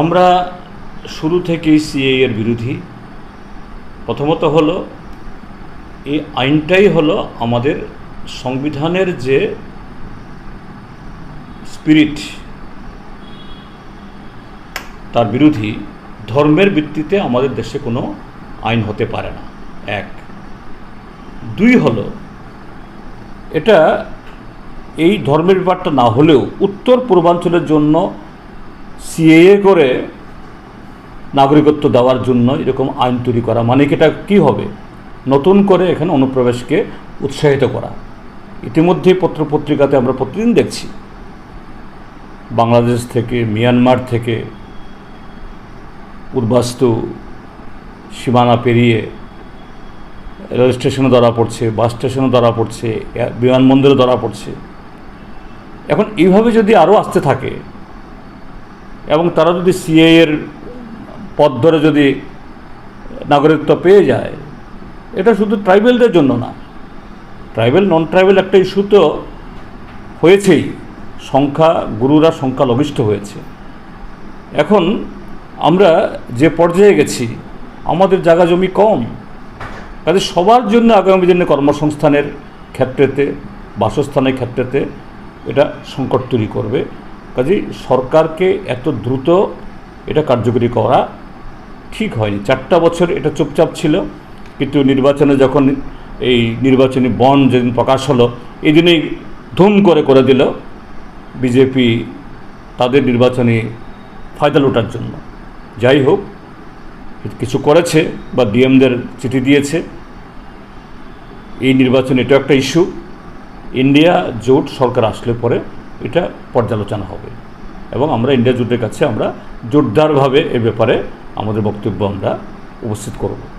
আমরা শুরু থেকেই সিএ এর বিরোধী। প্রথমত হলো, এই আইনটাই হলো আমাদের সংবিধানের যে স্পিরিট তার বিরোধী, ধর্মের ভিত্তিতে আমাদের দেশে কোনো আইন হতে পারে না। এক। দুই হলো, এটা এই ধর্মের ব্যাপারটা না হলেও উত্তর পূর্বাঞ্চলের জন্য সিএএ করে নাগরিকত্ব দেওয়ার জন্য এরকম আইন তৈরি করা মানে কি এটা কী হবে? নতুন করে এখানে অনুপ্রবেশকে উৎসাহিত করা। ইতিমধ্যেই পত্রপত্রিকাতে আমরা প্রতিদিন দেখছি। বাংলাদেশ থেকে, মিয়ানমার থেকে উদ্বাস্তু সীমানা পেরিয়ে রেল স্টেশনে ধরা পড়ছে, বাস স্টেশনে ধরা পড়ছে, বিমানবন্দরে ধরা পড়ছে। এখন এইভাবে যদি আরও আসতে থাকে এবং তারা যদি সিএ পথ ধরে যদি নাগরিকত্ব পেয়ে যায়, এটা শুধু ট্রাইবেলদের জন্য না, ট্রাইবেল নন ট্রাইবেল একটা ইস্যু তো হয়েছেই। সংখ্যা, গুরুরা সংখ্যা লঘিষ্ঠ হয়েছে। এখন আমরা যে পর্যায়ে গেছি, আমাদের জায়গা জমি কম। কাজে সবার জন্য আগামী দিনে কর্মসংস্থানের ক্ষেত্রেতে, বাসস্থানের ক্ষেত্রেতে এটা সংকট তৈরি করবে। কাজেই সরকারকে এত দ্রুত এটা কার্যকরী করা ঠিক হয়নি। চারটা বছর এটা চুপচাপ ছিল, কিন্তু নির্বাচনে যখন এই নির্বাচনী বন্ড যেদিন প্রকাশ হলো এই দিনেই ধুম করে করে দিল বিজেপি তাদের নির্বাচনী ফায়দা লোটার জন্য। যাই হোক, কিছু করেছে বা ডিএমদের চিঠি দিয়েছে। এই নির্বাচন এটা একটা ইস্যু। ইন্ডিয়া জোট সরকার আসলে পরে এটা পর্যালোচনা হবে। এবং আমরা ইন্ডিয়া জোটের কাছে আমরা জোরদারভাবে এ ব্যাপারে আমাদের বক্তব্য আমরা উপস্থিত করব।